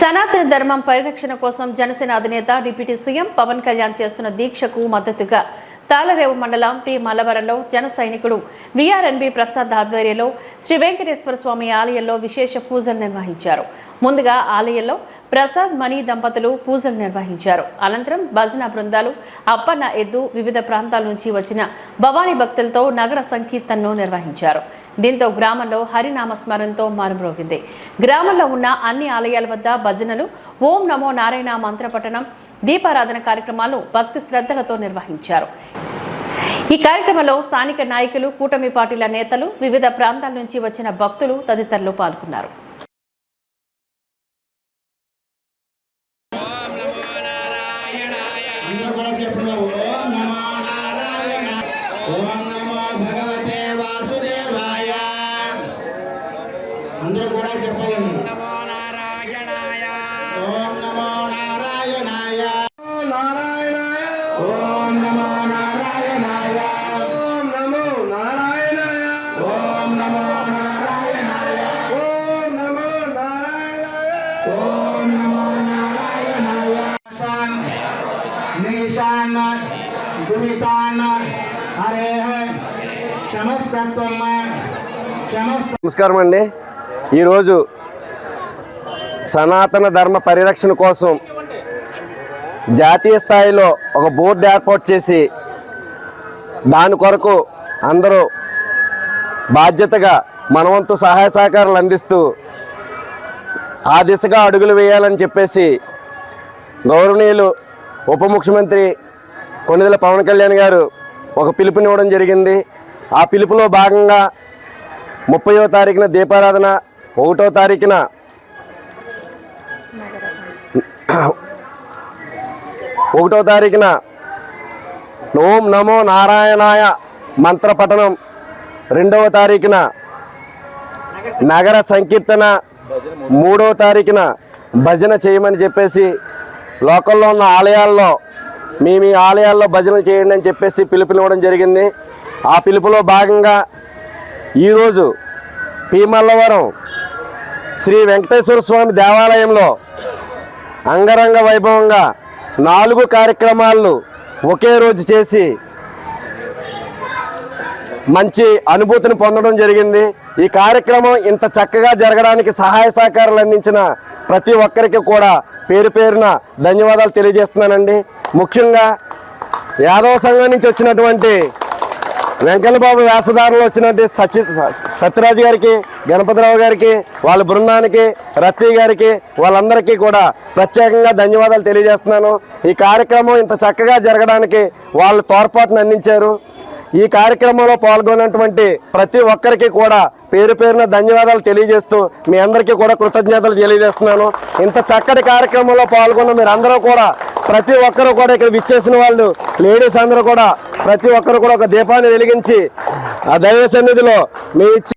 సనాతన ధర్మం పరిరక్షణ కోసం జనసేన అధినేత డిప్యూటీ సీఎం పవన్ కళ్యాణ్ చేస్తున్న దీక్షకు మద్దతుగా తాళరేవు మండలం పి మల్లవరంలో జన సైనికుడు విఆర్ఎన్బి ప్రసాద్ ఆధ్వర్యంలో శ్రీ వెంకటేశ్వర స్వామి ఆలయంలో విశేష పూజలు నిర్వహించారు. ముందుగా ఆలయంలో ప్రసాద్ మణి దంపతులు పూజలు నిర్వహించారు. అనంతరం భజన బృందాలు అప్పన్న ఎద్దు వివిధ ప్రాంతాల నుంచి వచ్చిన భవానీ భక్తులతో నగర సంకీర్తనను నిర్వహించారు. దీంతో గ్రామంలో హరినామ స్మరణతో మారుమ్రోగింది. గ్రామంలో ఉన్న అన్ని ఆలయాల వద్ద భజనలు ఓం నమో నారాయణ మంత్రపఠనం దీపారాధన కార్యక్రమాలు భక్తి శ్రద్ధలతో నిర్వహించారు. ఈ కార్యక్రమంలో స్థానిక నాయకులు కూటమి పార్టీల నేతలు వివిధ ప్రాంతాల నుంచి వచ్చిన భక్తులు తదితరులు పాల్గొన్నారు. ఓం చెప్పగలను నమో నారాయణాయ ఓం నమో నారాయణాయ నారాయణాయ ఓం నమో నారాయణాయ ఓం నమో నారాయణాయ ఓం నమో నారాయణాయ ఓం నమో నారాయణాయ ఓం నమో నారాయణాయ శాన్ నిశాన్ హరే నమస్కారం అండి ఈరోజు సనాతన ధర్మ పరిరక్షణ కోసం జాతీయ స్థాయిలో ఒక బోర్డు ఏర్పాటు చేసి దాని కొరకు అందరూ బాధ్యతగా మనవంతు సహాయ సహకారాలు అందిస్తూ ఆ దిశగా అడుగులు వేయాలని చెప్పేసి గౌరవనీయులు ఉప ముఖ్యమంత్రి కొన్నిదల పవన్ కళ్యాణ్ గారు ఒక పిలుపునివ్వడం జరిగింది. ఆ పిలుపులో భాగంగా ముప్పయో తారీఖున దీపారాధన ఒకటో తారీఖున ఒకటో తారీఖున ఓం నమో నారాయణాయ మంత్ర పఠనం. రెండవ తారీఖున నగర సంకీర్తన. మూడవ తారీఖున భజన చేయమని చెప్పేసి లోకల్లో ఉన్న ఆలయాల్లో మీ మీ ఆలయాల్లో భజన చేయండి అని చెప్పేసి పిలుపునివ్వడం జరిగింది. ఆ పిలుపులో భాగంగా ఈరోజు పీమల్లవరం శ్రీ వెంకటేశ్వర స్వామి దేవాలయంలో అంగరంగ వైభవంగా నాలుగు కార్యక్రమాలను ఒకే రోజు చేసి మంచి అనుభూతిని పొందడం జరిగింది. ఈ కార్యక్రమం ఇంత చక్కగా జరగడానికి సహాయ సహకారాలు అందించిన ప్రతి ఒక్కరికి కూడా పేరు పేరున ధన్యవాదాలు తెలియజేస్తున్నానండి. ముఖ్యంగా యాదవ సంఘం నుంచి వచ్చినటువంటి వెంకటబాబు వేసదారులు వచ్చినట్టు సత్య సత్యరాజు గారికి గణపతిరావు గారికి వాళ్ళ బృందానికి రత్తి గారికి వాళ్ళందరికీ కూడా ప్రత్యేకంగా ధన్యవాదాలు తెలియజేస్తున్నాను. ఈ కార్యక్రమం ఇంత చక్కగా జరగడానికి వాళ్ళు తోడ్పాటును అందించారు. ఈ కార్యక్రమంలో పాల్గొన్నటువంటి ప్రతి ఒక్కరికి కూడా పేరు పేరున ధన్యవాదాలు తెలియజేస్తూ మీ అందరికీ కూడా కృతజ్ఞతలు తెలియజేస్తున్నాను. ఇంత చక్కటి కార్యక్రమంలో పాల్గొన్న మీరు అందరూ కూడా ప్రతి ఒక్కరు కూడా ఇక్కడ విచ్చేసిన వాళ్ళు లేడీస్ అందరూ కూడా ప్రతి ఒక్కరు కూడా ఒక దీపాన్ని వెలిగించి ఆ దైవ సన్నిధిలో మీ ఇచ్చి